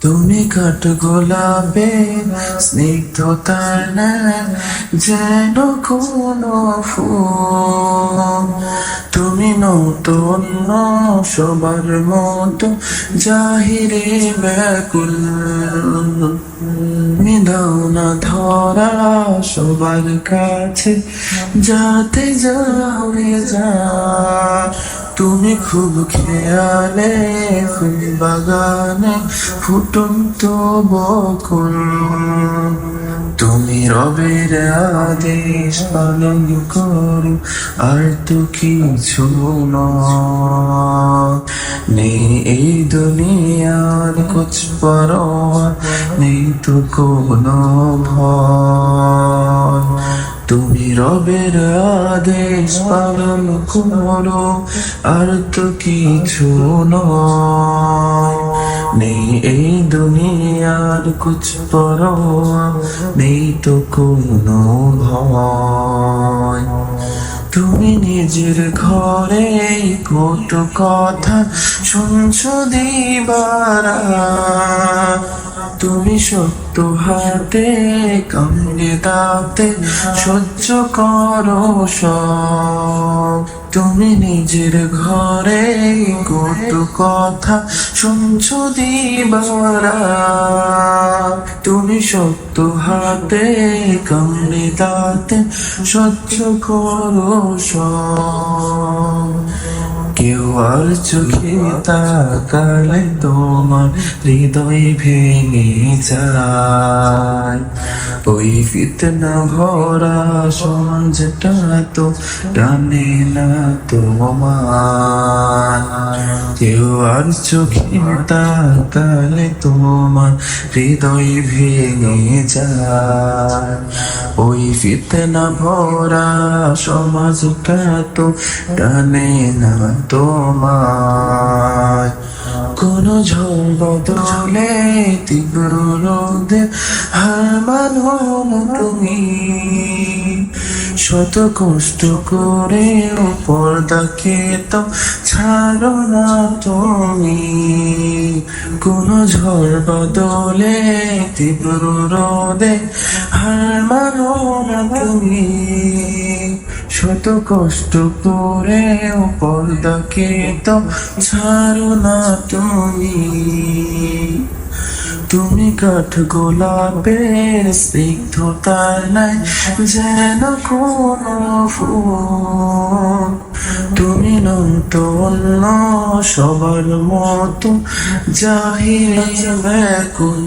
তুমি কাঠ গোলাপে স্নিগ্ধতার যেন কোনো ফুল। তুমি নতুন সবার মতো জাহিরে ব্যাকুল। দাও না ধরা সবার কাছে, যাতে যা হয়ে যা তুমি খুব খেয়ালে, ফুল বাগানে ফুটন্ত বকুল তুমি রবের আদেশ পালন করো, আর তো কিছু। নেই এই দুনিয়ার কুছ পরোয়া, নেই তো কোনো ভয় তুমি রবের আদেশ পালন করো, আর তো কিছু নেই এই দুনিয়ার কুছ পরোয়া, নেই তো কোনো ভয়। তুমি নিজের ঘরে কত কথা শুনছ দিবারা সত্য হাতে কামড়ে দাঁতে সহ্য করো সব। তুমি নিজের ঘরে কত কথা শুনছ দিবারা। তুমি সত্য হাতে কামড়ে দাঁতে সহ্য করো সব। কেউ আর চোখে তাকালে তোমার হৃদয় ভেঙে যায়। ওই ফিতনা ভরা সমাজটা তো টানে না তোমার। কেউ আর চোখে তাকালে তোমার হৃদয় ভেঙে যায়। ওই ফিতনা ভরা সমাজটা তো টানে না তোমায় কোন ঝড় বদলে তীব্র রোদে হার মানো তুমি শত কষ্ট করে পর্দাকে তো ছাড়ো না তুমি। কোন ঝড় বদলে তীব্র রোদে হার মানো না তুমি। শত কষ্ট করে পর্দাকে তো ছাড়ো না তুমি। তুমি কাঠ গোলাপের স্নিগ্ধতার নাই যেন কোন ফুল। তুমি নতুন সবার মতো জাহির ব্যাকুল